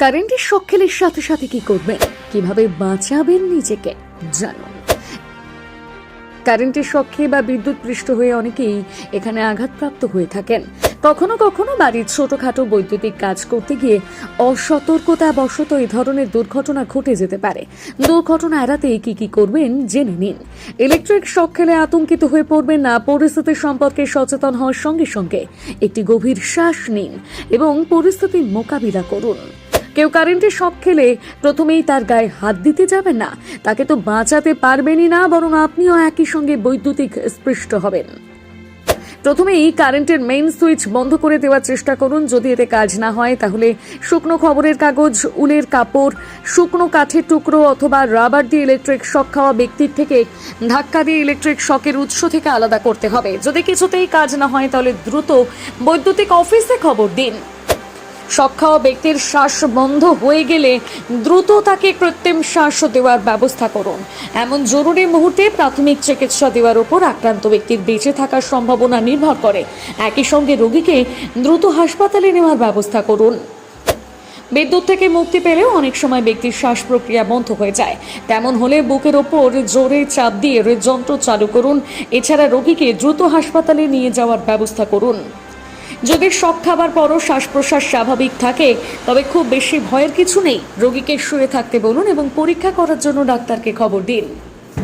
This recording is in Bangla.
কারেন্টের সক্ষেলের সাথে সাথে কি করবেন? কীভাবে বাঁচাবেন নিজেকে? জানুন। কারেন্টের শখে বা বিদ্যুৎ পৃষ্ঠ হয়ে অনেকেই এখানে আঘাতপ্রাপ্ত হয়ে থাকেন। কখনো কখনো বাড়ির ছোটখাটো বৈদ্যুতিক কাজ করতে গিয়ে অসতর্কতা বশত এই ধরনের দুর্ঘটনা ঘটে যেতে পারে। দুর্ঘটনা এড়াতে কি কি করবেন জেনে নিন। ইলেকট্রিক শক খেলে আতঙ্কিত হয়ে পড়বেন না, পরিস্থিতি সম্পর্কে সচেতন হওয়ার সঙ্গে সঙ্গে একটি গভীর শ্বাস নিন এবং পরিস্থিতির মোকাবিলা করুন। কেউ কারেন্টের শখ খেলে প্রথমেই তার গায়ে হাত দিতে যাবেন না। তাকে তো বাঁচাতে পারবেনই না, বরং আপনিও একই সঙ্গে বৈদ্যুতিক স্পৃষ্ট হবেন। প্রথমেই কারেন্টের মেইন সুইচ বন্ধ করে দেওয়ার চেষ্টা করুন। যদি এতে কাজ না হয়, তাহলে শুকনো খবরের কাগজ, উলের কাপড়, শুকনো কাঠের টুকরো অথবা রাবার দিয়ে ইলেকট্রিক শক খাওয়া ব্যক্তির থেকে ধাক্কা দিয়ে ইলেকট্রিক শকের উৎস থেকে আলাদা করতে হবে। যদি কিছুতেই কাজ না হয়, তাহলে দ্রুত বৈদ্যুতিক অফিসে খবর দিন। শক খাওয়া ব্যক্তির শ্বাস বন্ধ হয়ে গেলে দ্রুত তাকে কৃত্রিম শ্বাস দেওয়ার ব্যবস্থা করুন। এমন জরুরি মুহূর্তে প্রাথমিক চিকিৎসা দেওয়ার উপর আক্রান্ত ব্যক্তির বেঁচে থাকার সম্ভাবনা নির্ভর করে। একই সঙ্গে রোগীকে দ্রুত হাসপাতালে নেওয়ার ব্যবস্থা করুন। বিদ্যুৎ থেকে মুক্তি পেলেও অনেক সময় ব্যক্তির শ্বাস প্রক্রিয়া বন্ধ হয়ে যায়। তেমন হলে বুকের ওপর জোরে চাপ দিয়ে হৃদযন্ত্র চালু করুন। এছাড়া রোগীকে দ্রুত হাসপাতালে নিয়ে যাওয়ার ব্যবস্থা করুন। যদি সব খাবার পরও শ্বাস প্রশ্বাস স্বাভাবিক থাকে, তবে খুব বেশি ভয়ের কিছু নেই। রোগীকে শুয়ে থাকতে বলুন এবং পরীক্ষা করার জন্য ডাক্তারকে খবর দিন।